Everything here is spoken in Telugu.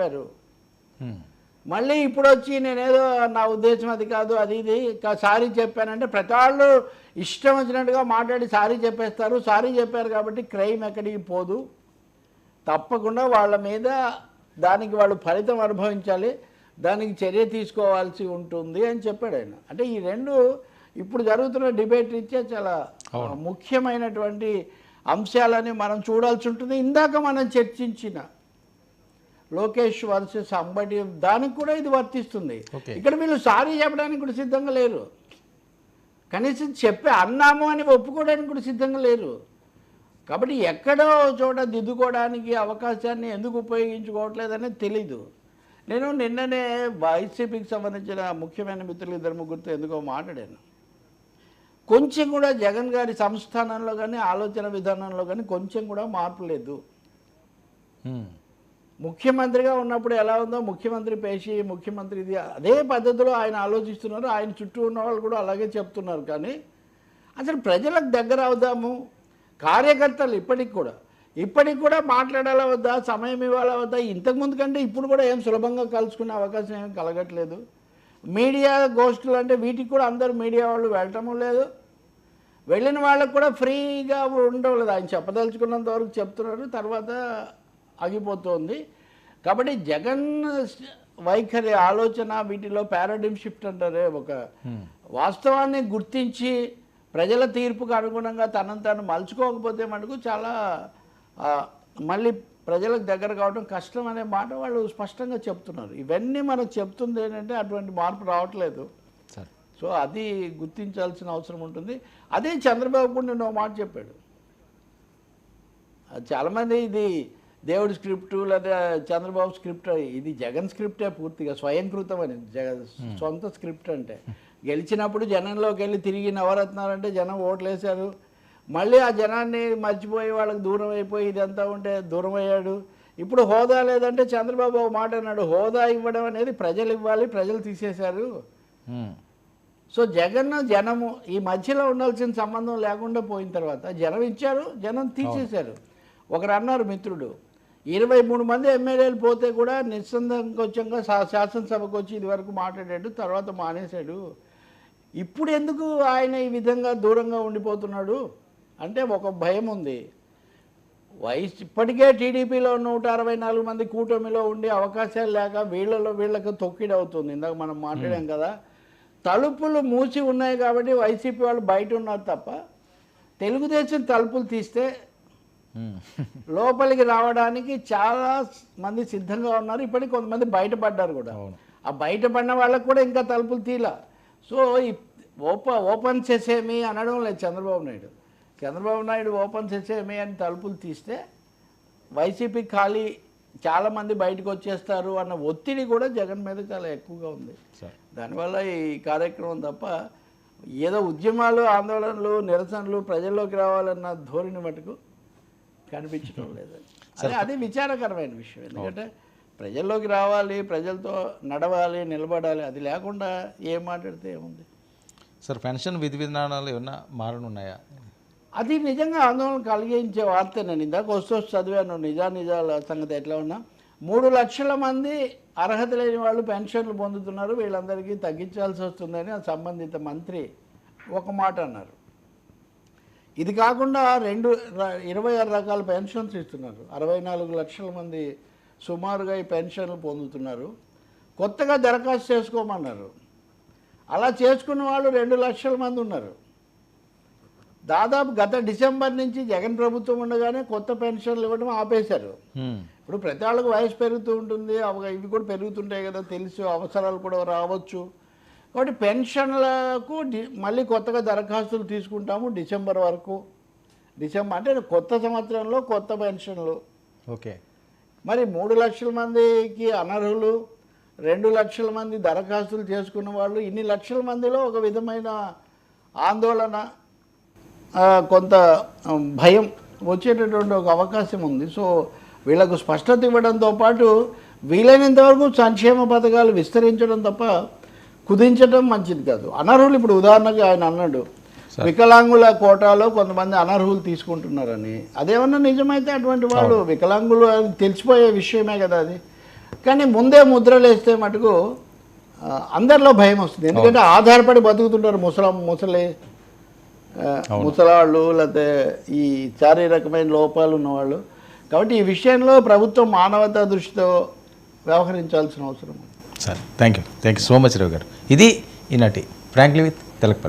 చెప్పారు. మళ్ళీ ఇప్పుడు వచ్చి నేనేదో నా ఉద్దేశం అది కాదు అది ఇది సారీ చెప్పానంటే ప్రతి వాళ్ళు ఇష్టం వచ్చినట్టుగా మాట్లాడి సారీ చెప్పేస్తారు. సారీ చెప్పారు కాబట్టి క్రైమ్ ఎక్కడికి పోదు. తప్పకుండా వాళ్ళ మీద దానికి వాళ్ళు ఫలితం అనుభవించాలి దానికి చర్య తీసుకోవాల్సి ఉంటుంది అని చెప్పాడు ఆయన. అంటే ఈ రెండు ఇప్పుడు జరుగుతున్న డిబేట్ రీత్యా చాలా ముఖ్యమైనటువంటి అంశాలని మనం చూడాల్సి ఉంటుంది. ఇందాక మనం చర్చించిన లోకేష్ వర్సెస్ అంబటి దానికి కూడా ఇది వర్తిస్తుంది. ఇక్కడ వీళ్ళు సారీ చెప్పడానికి కూడా సిద్ధంగా లేరు. కనీసం చెప్పే అన్నాము అని ఒప్పుకోవడానికి కూడా సిద్ధంగా లేరు. కాబట్టి ఎక్కడో చోట దిద్దుకోవడానికి అవకాశాన్ని ఎందుకు ఉపయోగించుకోవట్లేదనేది తెలీదు. నేను నిన్ననే వైసీపీకి సంబంధించిన ముఖ్యమైన మిత్రులు ఇద్దరు ముగ్గురితో ఎందుకో మాట్లాడాను. కొంచెం కూడా జగన్ గారి సంస్థానంలో కానీ ఆలోచన విధానంలో కానీ కొంచెం కూడా మార్పు లేదు. ముఖ్యమంత్రిగా ఉన్నప్పుడు ఎలా ఉందో ముఖ్యమంత్రి పేషి ముఖ్యమంత్రి ఇది అదే పద్ధతిలో ఆయన ఆలోచిస్తున్నారు. ఆయన చుట్టూ ఉన్న వాళ్ళు కూడా అలాగే చెప్తున్నారు. కానీ అసలు ప్రజలకు దగ్గర అవుదాము? కార్యకర్తలు ఇప్పటికి కూడా ఇప్పటికి కూడా మాట్లాడాలా వద్దా? సమయం ఇవ్వాలా వద్దా? ఇంతకుముందు కంటే ఇప్పుడు కూడా ఏం సులభంగా కలుసుకునే అవకాశం ఏం కలగట్లేదు. మీడియా గోష్ఠులు అంటే వీటికి కూడా అందరు మీడియా వాళ్ళు వెళ్ళటము లేదు. వెళ్ళిన వాళ్ళకు కూడా ఫ్రీగా ఉండడం లేదు. ఆయన చెప్పదలుచుకున్నంత వరకు చెప్తున్నారు. తర్వాత ఆగిపోతుంది. కాబట్టి జగన్ వైఖరి ఆలోచన వీటిలో పారాడిమ్ షిఫ్ట్ అంటారే ఒక వాస్తవాన్ని గుర్తించి ప్రజల తీర్పుకు అనుగుణంగా తనను తాను మలుచుకోకపోతే మటుకు చాలా మళ్ళీ ప్రజలకు దగ్గర కావడం కష్టం అనే మాట వాళ్ళు స్పష్టంగా చెప్తున్నారు. ఇవన్నీ మనకు చెప్తుంది ఏంటంటే అటువంటి మార్పు రావట్లేదు. సరే. సో అది గుర్తించాల్సిన అవసరం ఉంటుంది. అదే చంద్రబాబు కూడా నేను మాట చెప్పాడు. చాలామంది ఇది దేవుడి స్క్రిప్ట్ లేదా చంద్రబాబు స్క్రిప్ట్ ఇది జగన్ స్క్రిప్టే పూర్తిగా స్వయంకృతం అని జగ సొంత స్క్రిప్ట్ అంటే. గెలిచినప్పుడు జనంలోకి వెళ్ళి తిరిగి నవరత్నాలంటే జనం ఓట్లేశారు. మళ్ళీ ఆ జనాన్ని మర్చిపోయి వాళ్ళకి దూరం అయిపోయి ఇదంతా ఉంటే దూరం అయ్యాడు. ఇప్పుడు హోదా లేదంటే చంద్రబాబు ఒక మాట అన్నాడు హోదా ఇవ్వడం అనేది ప్రజలు ఇవ్వాలి ప్రజలు తీసేశారు. హ్మ్. సో జగన్ జనము ఈ మధ్యలో ఉండాల్సిన సంబంధం లేకుండా పోయిన తర్వాత జనం ఇచ్చారు జనం తీసేశారు. ఒకరు అన్నారు మిత్రుడు ఇరవై మూడు మంది ఎమ్మెల్యేలు పోతే కూడా నిస్సందేహంగా శా- శాసనసభకు వచ్చి ఇదివరకు మాట్లాడాడు తర్వాత మానేశాడు. ఇప్పుడు ఎందుకు ఆయన ఈ విధంగా దూరంగా ఉండిపోతున్నాడు? అంటే ఒక భయం ఉంది. వయసు ఇప్పటికే టీడీపీలో నూట అరవై నాలుగు మంది కూటమిలో ఉండే అవకాశాలు లేక వీళ్ళలో వీళ్ళకి తొక్కిడవుతుంది ఇందాక మనం మాట్లాడాం కదా. తలుపులు మూసి ఉన్నాయి కాబట్టి వైసీపీ వాళ్ళు బయట ఉన్నారు తప్ప తెలుగుదేశం తలుపులు తీస్తే. లోపలికి రావడానికి చాలా మంది సిద్ధంగా ఉన్నారు. ఇప్పటికి కొంతమంది బయటపడ్డారు కూడా. ఆ బయటపడిన వాళ్ళకు కూడా ఇంకా తలుపులు తీలా. సో ఓప ఓపెన్ చేసేమి అనడం లేదు చంద్రబాబు నాయుడు. చంద్రబాబు నాయుడు ఓపెన్ చేసేమి అని తలుపులు తీస్తే వైసీపీ ఖాళీ చాలామంది బయటకు వచ్చేస్తారు అన్న ఒత్తిడి కూడా జగన్ మీద చాలా ఎక్కువగా ఉంది. దానివల్ల ఈ కార్యక్రమం తప్ప ఏదో ఉద్యమాలు ఆందోళనలు నిరసనలు ప్రజల్లోకి రావాలన్న ధోరణి మటుకు కనిపించడం లేదు. అదే అది విచారకరమైన విషయం. ఎందుకంటే ప్రజల్లోకి రావాలి ప్రజలతో నడవాలి నిలబడాలి అది లేకుండా ఏం మాట్లాడితే ఏముంది? సార్ పెన్షన్ విధి విధానాలు ఏమన్నా మారనున్నాయా? అది నిజంగా ఆందోళన కలిగించే వార్త నేను ఇందాక వస్తూ చదివాను. నిజా నిజాల సంగతి ఎట్లా ఉన్నా మూడు లక్షల మంది అర్హత లేని వాళ్ళు పెన్షన్లు పొందుతున్నారు. వీళ్ళందరికీ తగ్గించాల్సి వస్తుందని ఆ సంబంధిత మంత్రి ఒక మాట అన్నారు. ఇది కాకుండా రెండు ఇరవై ఆరు రకాల పెన్షన్స్ ఇస్తున్నారు. అరవై నాలుగు లక్షల మంది సుమారుగా ఈ పెన్షన్లు పొందుతున్నారు. కొత్తగా దరఖాస్తు చేసుకోమన్నారు. అలా చేసుకున్న వాళ్ళు రెండు లక్షల మంది ఉన్నారు. దాదాపు గత డిసెంబర్ నుంచి జగన్ ప్రభుత్వం ఉండగానే కొత్త పెన్షన్లు ఇవ్వడం ఆపేశారు. ఇప్పుడు ప్రతి వాళ్ళకి వయసు పెరుగుతూ ఉంటుంది. అవ- ఇవి కూడా పెరుగుతుంటాయి కదా తెలుసు అవసరాలు కూడా రావచ్చు. కాబట్టి పెన్షన్లకు మళ్ళీ కొత్తగా దరఖాస్తులు తీసుకుంటాము డిసెంబర్ వరకు. డిసెంబర్ అంటే కొత్త సంవత్సరంలో కొత్త పెన్షన్లు. ఓకే. మరి మూడు లక్షల మందికి అనర్హులు రెండు లక్షల మంది దరఖాస్తులు చేసుకున్న వాళ్ళు ఇన్ని లక్షల మందిలో ఒక విధమైన ఆందోళన కొంత భయం వచ్చేటటువంటి ఒక అవకాశం ఉంది. సో వీళ్ళకు స్పష్టత ఇవ్వడంతో పాటు వీలైనంత వరకు సంక్షేమ పథకాలు విస్తరించడం తప్ప కుదించడం మంచిది కాదు. అనర్హులు ఇప్పుడు ఉదాహరణకి ఆయన అన్నాడు వికలాంగుల కోటాలో కొంతమంది అనర్హులు తీసుకుంటున్నారని. అదేమన్నా నిజమైతే అటువంటి వాళ్ళు వికలాంగులు అని తెలిసిపోయే విషయమే కదా అది. కానీ ముందే ముద్రలు వేస్తే మటుకు అందరిలో భయం వస్తుంది. ఎందుకంటే ఆధారపడి బతుకుతుంటారు ముసలం ముసలి ముసలాళ్ళు లేకపోతే ఈ శారీరకమైన లోపాలు ఉన్నవాళ్ళు. కాబట్టి ఈ విషయంలో ప్రభుత్వం మానవతా దృష్టితో వ్యవహరించాల్సిన అవసరం ఉంది. సరే. Thank you thank you so much Ravi గారు. ఇది ఈనాటి ఫ్రాంక్లీ విత్ తెలకపల్లి